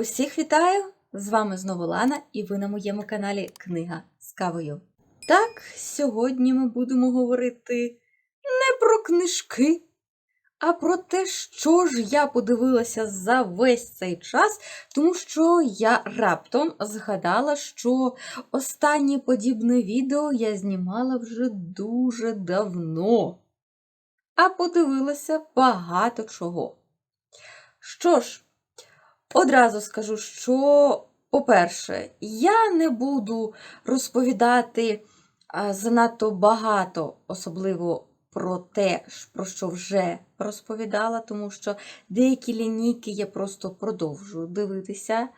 Усіх вітаю! З вами знову Лана, і ви на моєму каналі Книга з кавою. Так, сьогодні ми будемо говорити не про книжки, а про те, що ж я подивилася за весь цей час, тому що я раптом згадала, що останнє подібне відео я знімала вже дуже давно, а подивилася багато чого. Що ж, Одразу скажу, що, по-перше, я не буду розповідати занадто багато, особливо про те, про що вже розповідала, тому що деякі лінійки я просто продовжую дивитися.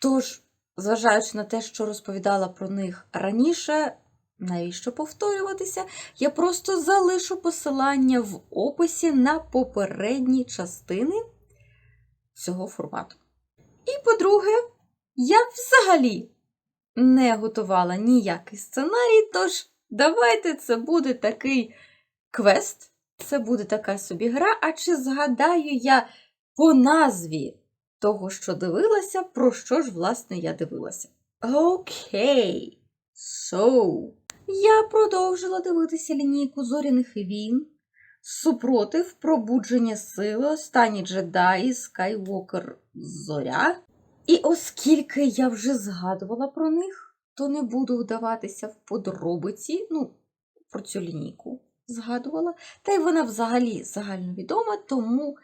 Тож, зважаючи на те, що розповідала про них раніше, навіщо повторюватися, я просто залишу посилання в описі на попередні частини цього формату. І, по-друге, я взагалі не готувала ніякий сценарій, тож давайте це буде такий квест, це буде така собі гра, а чи згадаю я по назві того, що дивилася, про що ж, власне, я дивилася. Окей, so, я продовжила дивитися лінійку зоряних війн. Супротив пробудження сили, останні джедаї, Скайвокер Зоря. І оскільки я вже згадувала про них, то не буду вдаватися в подробиці, ну, про цю лінійку згадувала. Та й вона взагалі загальновідома, тому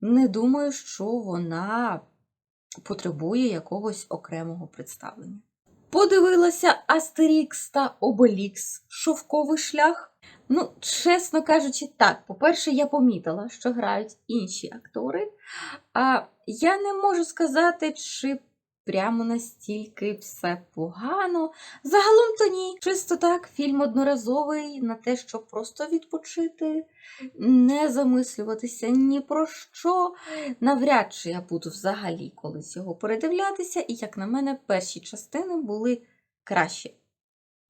не думаю, що вона потребує якогось окремого представлення. Подивилася Астерікс та Обелікс Шовковий шлях. Ну, чесно кажучи, так, по-перше, я помітила, що грають інші актори. А я не можу сказати, чи прямо настільки все погано. Загалом то ні. Чисто так, фільм одноразовий на те, щоб просто відпочити, не замислюватися ні про що. Навряд чи я буду взагалі колись його передивлятися, і, як на мене, перші частини були кращі.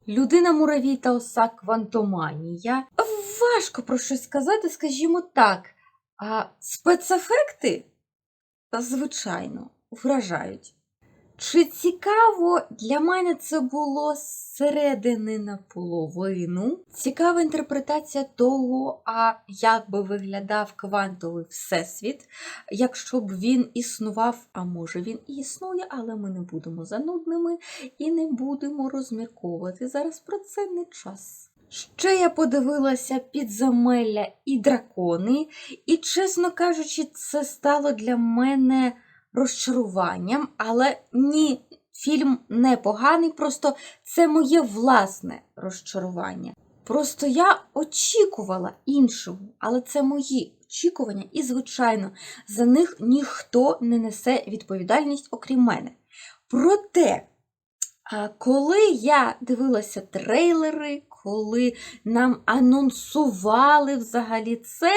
Людина муравій та оса квантоманія. Важко про щось сказати, скажімо так. А спецефекти, звичайно, вражають. Чи цікаво для мене це було зсередини наполовину? Цікава інтерпретація того, а як би виглядав квантовий всесвіт, якщо б він існував, а може він і існує, але ми не будемо занудними і не будемо розмірковувати. Зараз про це не час. Ще я подивилася підземелля і дракони, і, чесно кажучи, це стало для мене розчаруванням, але ні, фільм не поганий, просто це моє власне розчарування. Просто я очікувала іншого, але це мої очікування, і, звичайно, за них ніхто не несе відповідальність, окрім мене. Проте, коли я дивилася трейлери, коли нам анонсували взагалі це,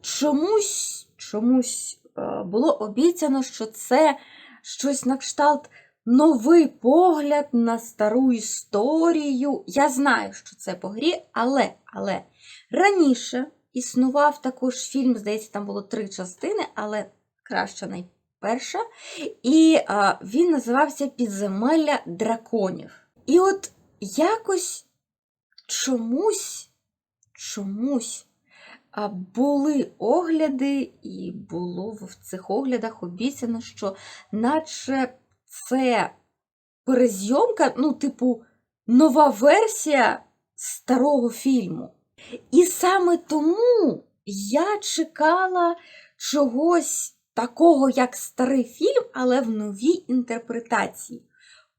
чомусь, чомусь було обіцяно, що це щось на кшталт новий погляд на стару історію. Я знаю, що це по грі, але, але раніше існував також фільм, здається, там було три частини, але краща найперша. І а, він називався Підземелля драконів. І от якось чомусь, чомусь були огляди, і було в цих оглядах обіцяно, що наче це перезйомка, ну, типу, нова версія старого фільму. І саме тому я чекала чогось такого, як старий фільм, але в новій інтерпретації.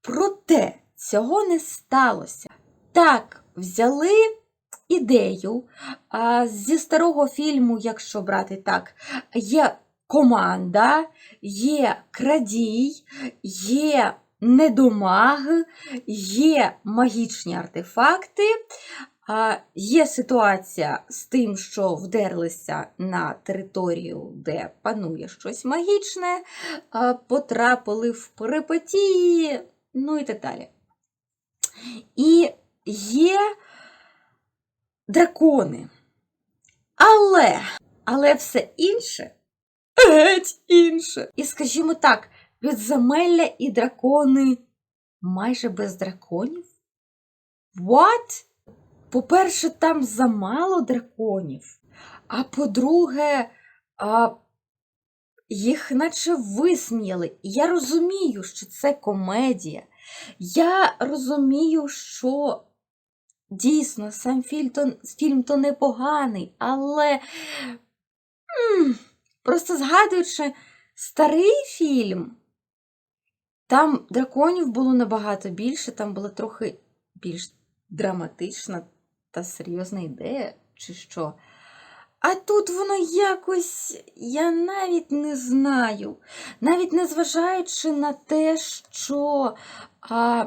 Проте цього не сталося. Так, взяли ідею зі старого фільму, якщо брати так, є команда, є крадій, є недомаг, є магічні артефакти. Є ситуація з тим, що вдерлися на територію, де панує щось магічне, потрапили в перипетії, ну і так далі. І є дракони. Але, але все інше геть інше. І скажімо так, підземелля і дракони майже без драконів? What? По-перше, там замало драконів. А по-друге, їх наче висміяли. Я розумію, що це комедія. Я розумію, що дійсно сам фільм то, фільм то непоганий, але м, просто згадуючи старий фільм, там драконів було набагато більше, там була трохи більш драматична та серйозна ідея, чи що. А тут воно якось, я навіть не знаю, навіть незважаючи на те, що а,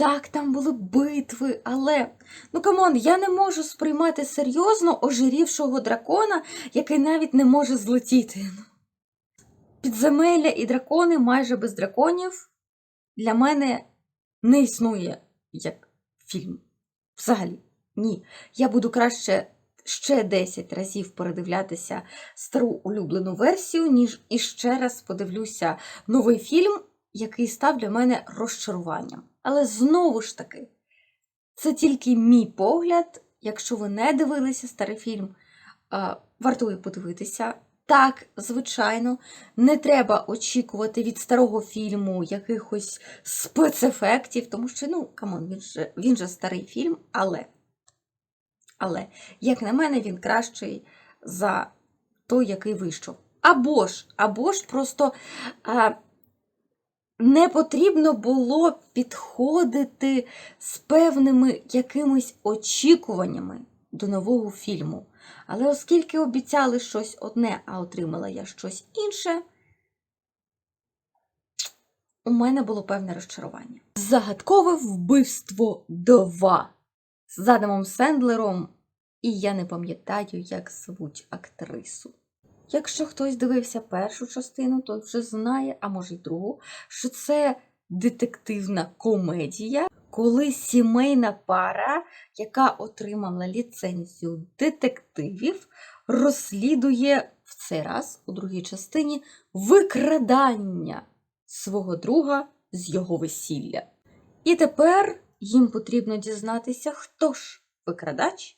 так, там були битви, але ну камон, я не можу сприймати серйозно ожирівшого дракона, який навіть не може злетіти. Підземелля і дракони майже без драконів для мене не існує як фільм. Взагалі, ні. Я буду краще ще 10 разів передивлятися стару улюблену версію, ніж іще раз подивлюся новий фільм, який став для мене розчаруванням. Але знову ж таки, це тільки мій погляд. Якщо ви не дивилися старий фільм, вартує подивитися. Так, звичайно, не треба очікувати від старого фільму якихось спецефектів, тому що, ну, камон, він же, він же старий фільм, але, але, як на мене, він кращий за той, який вийшов. Або ж, або ж просто а, не потрібно було підходити з певними якимись очікуваннями до нового фільму. Але оскільки обіцяли щось одне, а отримала я щось інше, у мене було певне розчарування. Загадкове вбивство 2 з Адамом Сендлером, і я не пам'ятаю, як звуть актрису. Якщо хтось дивився першу частину, той вже знає, а може й другу, що це детективна комедія, коли сімейна пара, яка отримала ліцензію детективів, розслідує в цей раз у другій частині викрадання свого друга з його весілля. І тепер їм потрібно дізнатися, хто ж викрадач,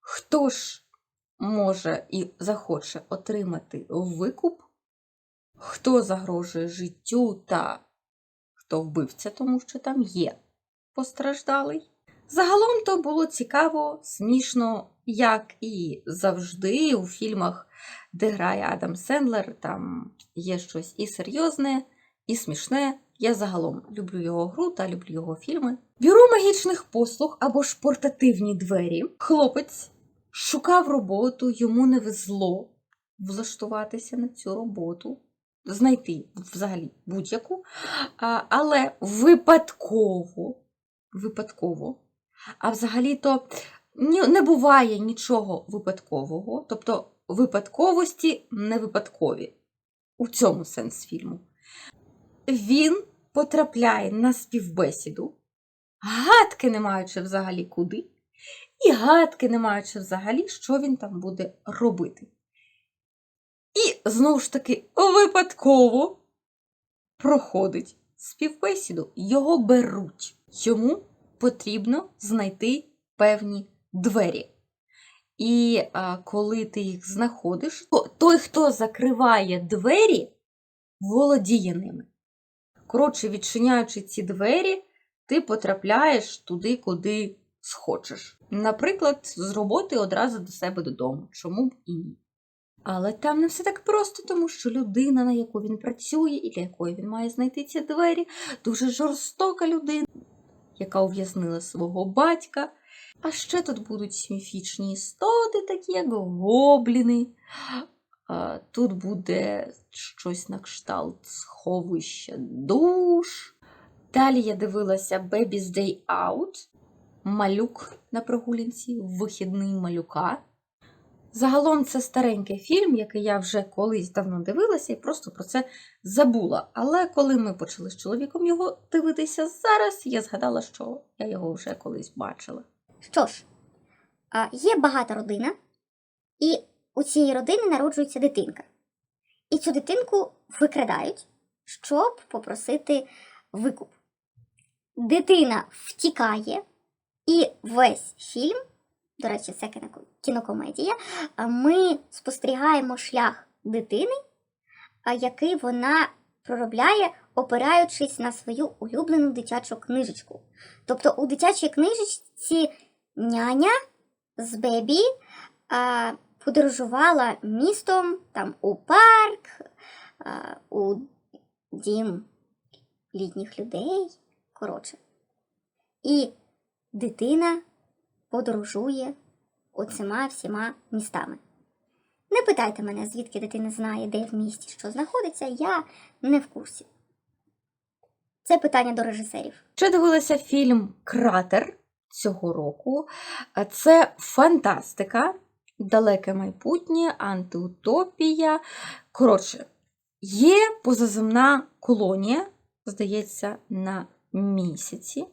хто ж може і захоче отримати викуп, хто загрожує життю та хто вбивця, тому що там є постраждалий. Загалом то було цікаво, смішно, як і завжди у фільмах, де грає Адам Сендлер, там є щось і серйозне, і смішне. Я загалом люблю його гру та люблю його фільми. Бюро магічних послуг або ж портативні двері. Хлопець шукав роботу, йому не везло влаштуватися на цю роботу, знайти взагалі будь-яку, але випадково, випадково, а взагалі-то не буває нічого випадкового, тобто випадковості не випадкові. У цьому сенс фільму. Він потрапляє на співбесіду, гадки не маючи взагалі куди, і гадки не маючи взагалі, що він там буде робити. І знову ж таки випадково проходить співбесіду, його беруть. Йому потрібно знайти певні двері. І а, коли ти їх знаходиш, то той, хто закриває двері, володіє ними. Коротше, відчиняючи ці двері, ти потрапляєш туди, куди схочеш. Наприклад, з роботи одразу до себе додому. Чому б і ні? Але там не все так просто, тому що людина, на яку він працює і для якої він має знайти ці двері, дуже жорстока людина, яка ув'язнила свого батька. А ще тут будуть міфічні істоти, такі як гобліни. Тут буде щось на кшталт сховища душ. Далі я дивилася Baby's Day Out, малюк на прогулянці, вихідний малюка. Загалом це старенький фільм, який я вже колись давно дивилася і просто про це забула. Але коли ми почали з чоловіком його дивитися зараз, я згадала, що я його вже колись бачила. Що ж, є багата родина, і у цієї родини народжується дитинка. І цю дитинку викрадають, щоб попросити викуп. Дитина втікає, і весь фільм, до речі, це кінокомедія, ми спостерігаємо шлях дитини, який вона проробляє, опираючись на свою улюблену дитячу книжечку. Тобто у дитячій книжечці няня з бебі подорожувала містом там у парк, у дім літніх людей. Коротше. І дитина подорожує оцима всіма містами. Не питайте мене, звідки дитина знає, де в місті що знаходиться, я не в курсі. Це питання до режисерів. Ще дивилася фільм Кратер цього року. Це фантастика, далеке майбутнє, антиутопія. Коротше, є позаземна колонія, здається, на місяці.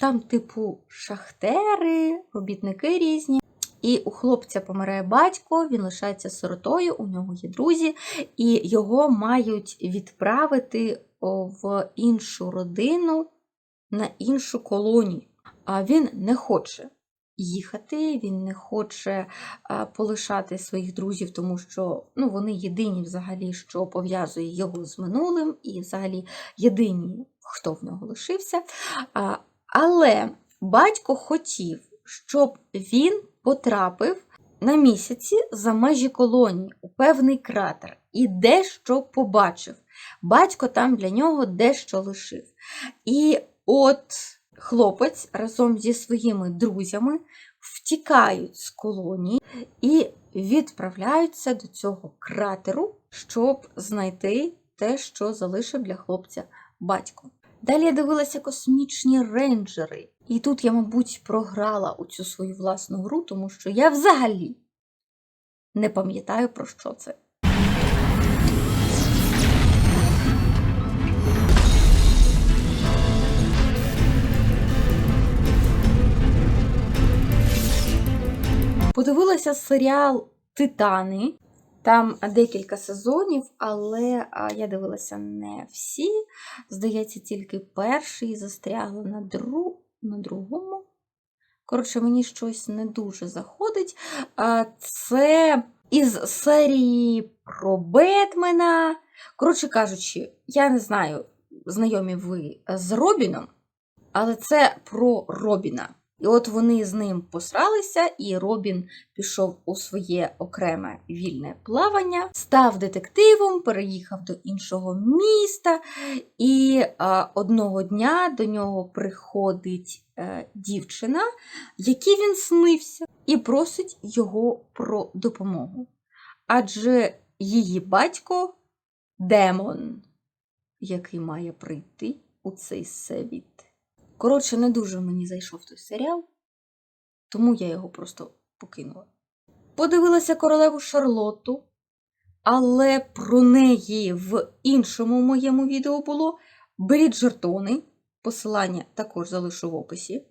Там, типу, шахтери, робітники різні. І у хлопця помирає батько, він лишається сиротою, у нього є друзі, і його мають відправити в іншу родину на іншу колонію. А він не хоче їхати, він не хоче полишати своїх друзів, тому що ну, вони єдині взагалі, що пов'язує його з минулим, і взагалі єдині, хто в нього лишився. Але батько хотів, щоб він потрапив на місяці за межі колонії у певний кратер і дещо побачив. Батько там для нього дещо лишив. І от хлопець разом зі своїми друзями втікають з колонії і відправляються до цього кратеру, щоб знайти те, що залишив для хлопця батько. Далі я дивилася космічні рейнджери. І тут я, мабуть, програла у цю свою власну гру, тому що я взагалі не пам'ятаю, про що це. Подивилася серіал Титани. Там декілька сезонів, але я дивилася не всі. Здається, тільки перший застрягла на, дру... на другому. Коротше, мені щось не дуже заходить. Це із серії про Бетмена. Коротше кажучи, я не знаю, знайомі ви з Робіном, але це про Робіна. І от вони з ним посралися, і Робін пішов у своє окреме вільне плавання, став детективом, переїхав до іншого міста, і а, одного дня до нього приходить е, дівчина, якій він снився, і просить його про допомогу. Адже її батько демон, який має прийти у цей світ. Коротше, не дуже мені зайшов той серіал, тому я його просто покинула. Подивилася королеву Шарлотту, але про неї в іншому моєму відео було Бріджертони. Посилання також залишу в описі.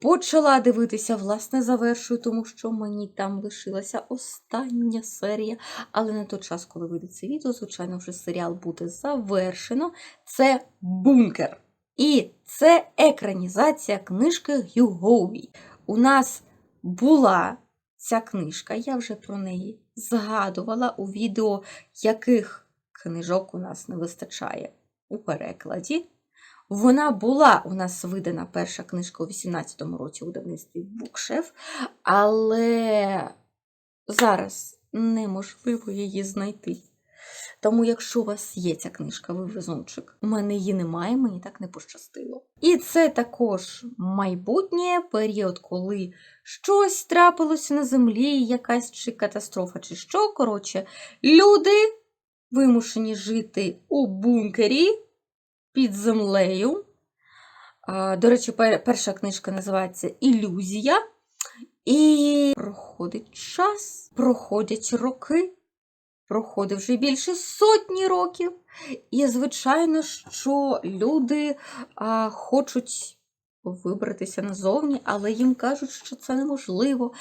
Почала дивитися, власне, завершую, тому що мені там лишилася остання серія. Але на той час, коли вийде це відео, звичайно, вже серіал буде завершено. Це бункер. І це екранізація книжки Гю Гоуві. У нас була ця книжка, я вже про неї згадувала у відео, яких книжок у нас не вистачає у перекладі. Вона була у нас видана перша книжка у 18-му році у видавництві Букшеф, але зараз неможливо її знайти. Тому, якщо у вас є ця книжка, ви везунчик, у мене її немає, мені так не пощастило. І це також майбутнє період, коли щось трапилося на землі, якась чи катастрофа, чи що. Коротше, люди вимушені жити у бункері під землею. До речі, перша книжка називається Ілюзія. І проходить час, проходять роки. Проходить вже більше сотні років. І, звичайно, що люди а, хочуть вибратися назовні, але їм кажуть, що це неможливо,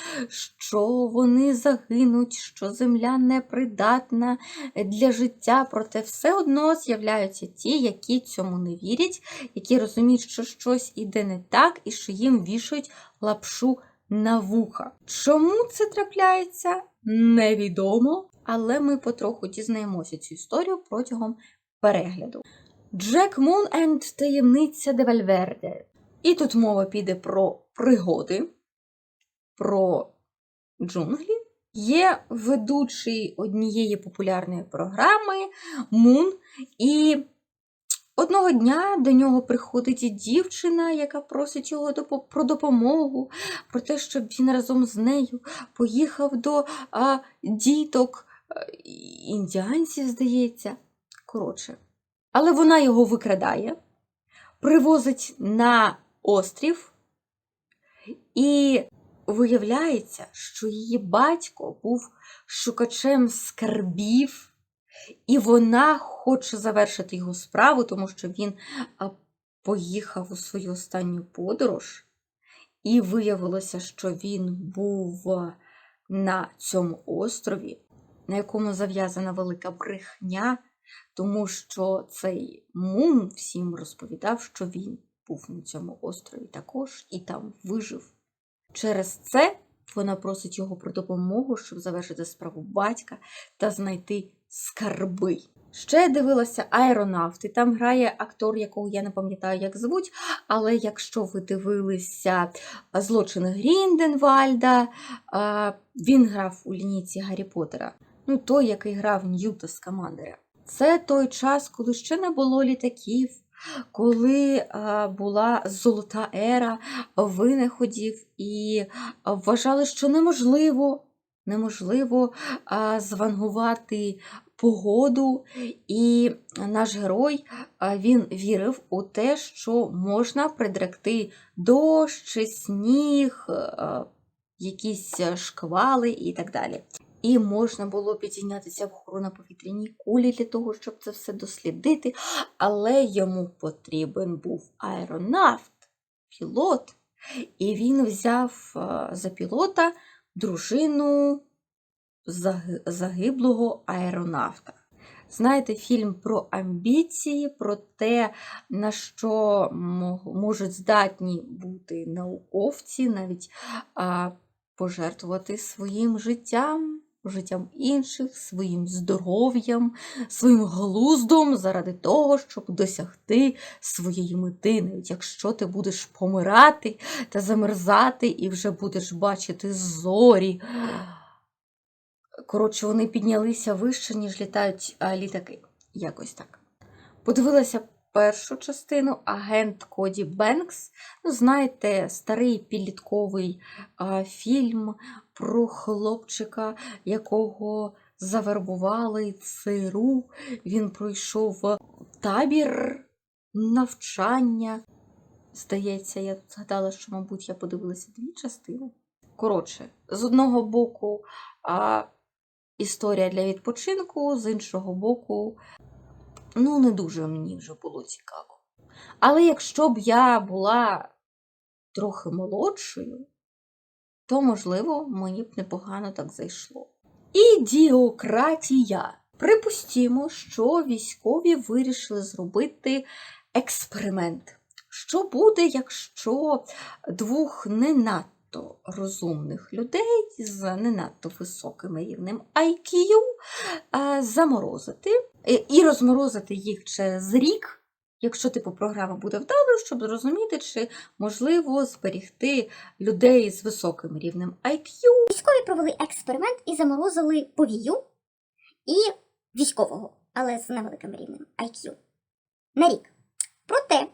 що вони загинуть, що земля непридатна для життя. Проте все одно з'являються ті, які цьому не вірять, які розуміють, що щось іде не так, і що їм вішають лапшу на вуха. Чому це трапляється? Невідомо, але ми потроху дізнаємося цю історію протягом перегляду. Джек Мун енд таємниця де Вальверде. І тут мова піде про пригоди, про джунглі. Є ведучий однієї популярної програми Мун, і одного дня до нього приходить дівчина, яка просить його про допомогу, про те, щоб він разом з нею поїхав до а, діток індіанців, здається. Коротше. Але вона його викрадає, привозить на острів, і виявляється, що її батько був шукачем скарбів, і вона хоче завершити його справу, тому що він поїхав у свою останню подорож, і виявилося, що він був на цьому острові, на якому зав'язана велика брехня, тому що цей Мун всім розповідав, що він був на цьому острові також і там вижив. Через це вона просить його про допомогу, щоб завершити справу батька та знайти скарби. Ще я дивилася аеронавти. Там грає актор, якого я не пам'ятаю, як звуть. Але якщо ви дивилися злочини Грінденвальда, він грав у лінійці Гаррі Поттера. Ну, той, який грав Ньюта з Командера. Це той час, коли ще не було літаків, коли була золота ера винаходів, і вважали, що неможливо, неможливо звангувати погоду. І наш герой він вірив у те, що можна придректи дощ, сніг, якісь шквали і так далі. І можна було підійнятися вгору на повітряній кулі для того, щоб це все дослідити, але йому потрібен був аеронавт, пілот. І він взяв за пілота дружину загиблого аеронавта. Знаєте, фільм про амбіції, про те, на що можуть здатні бути науковці, навіть пожертвувати своїм життям, життям інших, своїм здоров'ям, своїм глуздом заради того, щоб досягти своєї мети, навіть якщо ти будеш помирати та замерзати, і вже будеш бачити зорі. Коротше, вони піднялися вище, ніж літають літаки. Якось так. Подивилася першу частину агент Коді Бенкс. Ну, знаєте, старий підлітковий а, фільм про хлопчика, якого завербували ЦРУ. Він пройшов табір навчання. Здається, я тут згадала, що, мабуть, я подивилася дві частини. Коротше, з одного боку, а, історія для відпочинку, з іншого боку, ну, не дуже мені вже було цікаво. Але якщо б я була трохи молодшою, то, можливо, мені б непогано так зайшло. Ідіократія. Припустімо, що військові вирішили зробити експеримент. Що буде, якщо двох не надто розумних людей з не надто високим рівнем IQ заморозити і- і розморозити їх через рік, якщо типу програма буде вдалою, щоб зрозуміти, чи можливо зберігти людей з високим рівнем IQ Військові провели експеримент і заморозили повію і військового, але з невеликим рівнем IQ. На рік. Проте,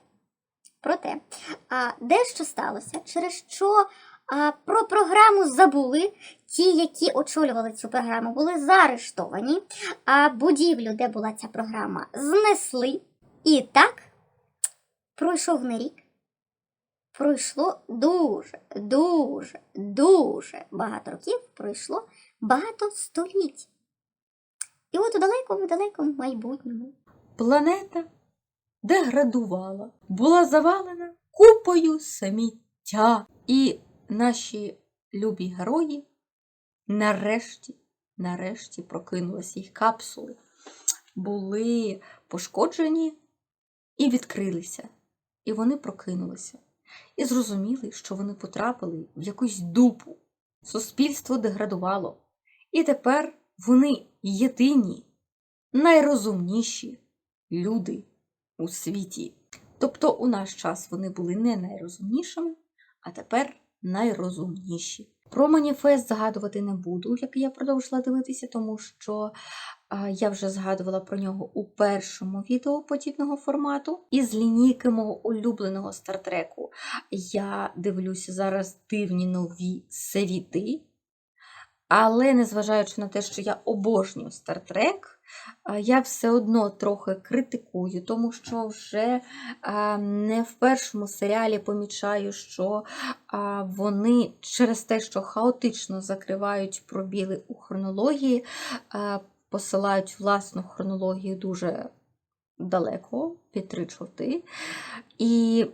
проте, а, дещо сталося, через що а, про програму забули. Ті, які очолювали цю програму, були заарештовані, а будівлю, де була ця програма, знесли. І так пройшов не рік. Пройшло дуже, дуже, дуже багато років, пройшло багато століть. І от у далекому, далекому майбутньому Планета деградувала, була завалена купою сміття. І наші любі герої нарешті, нарешті прокинулися. Їх капсули були пошкоджені і відкрилися. І вони прокинулися. І зрозуміли, що вони потрапили в якусь дупу. Суспільство деградувало. І тепер вони єдині, найрозумніші люди у світі. Тобто у наш час вони були не найрозумнішими, а тепер найрозумніші. Про маніфест згадувати не буду, який я продовжила дивитися, тому що я вже згадувала про нього у першому відео подібного формату. Із лінійки мого улюбленого стартреку я дивлюся зараз дивні нові світи. Але незважаючи на те, що я обожнюю стартрек, я все одно трохи критикую, тому що вже не в першому серіалі помічаю, що вони через те, що хаотично закривають пробіли у хронології, посилають власну хронологію дуже далеко, під три чорти, і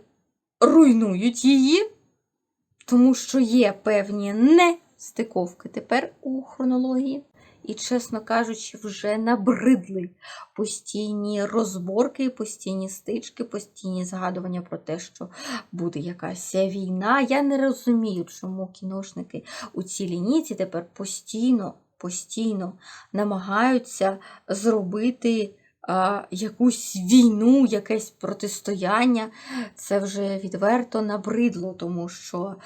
руйнують її, тому що є певні нестиковки тепер у хронології. І, чесно кажучи, вже набридли постійні розборки, постійні стички, постійні згадування про те, що буде якась війна. Я не розумію, чому кіношники у цій лінійці тепер постійно, постійно намагаються зробити якусь війну, якесь протистояння. Це вже відверто набридло, тому що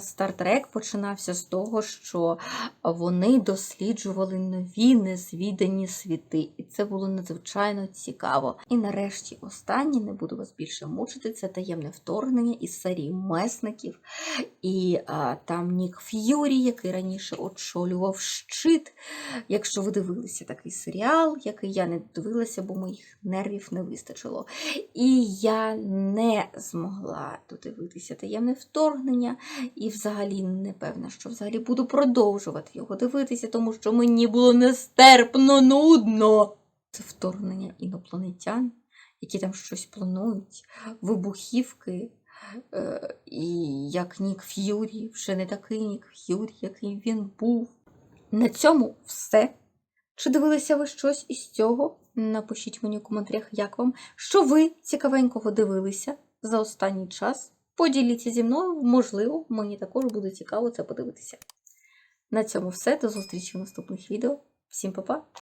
Стартрек починався з того, що вони досліджували нові незвідані світи, і це було надзвичайно цікаво. І нарешті останнє, не буду вас більше мучити, це таємне вторгнення із серії месників. І а, там Нік Ф'юрі, який раніше очолював щит. Якщо ви дивилися такий серіал, який я не дивилася, бо моїх нервів не вистачило. І я не змогла додивитися таємне вторгнення, і взагалі не певна, що взагалі буду продовжувати його дивитися, тому що мені було нестерпно нудно. Це вторгнення інопланетян, які там щось планують, вибухівки. Е, і як Нік Ф'юрі, вже не такий Нік Ф'юрі, який він був. На цьому все. Чи дивилися ви щось із цього? Напишіть мені в коментарях, як вам, що ви цікавенького дивилися за останній час. Поділіться зі мною, можливо, мені також буде цікаво це подивитися. На цьому все. До зустрічі в наступних відео. Всім па-па!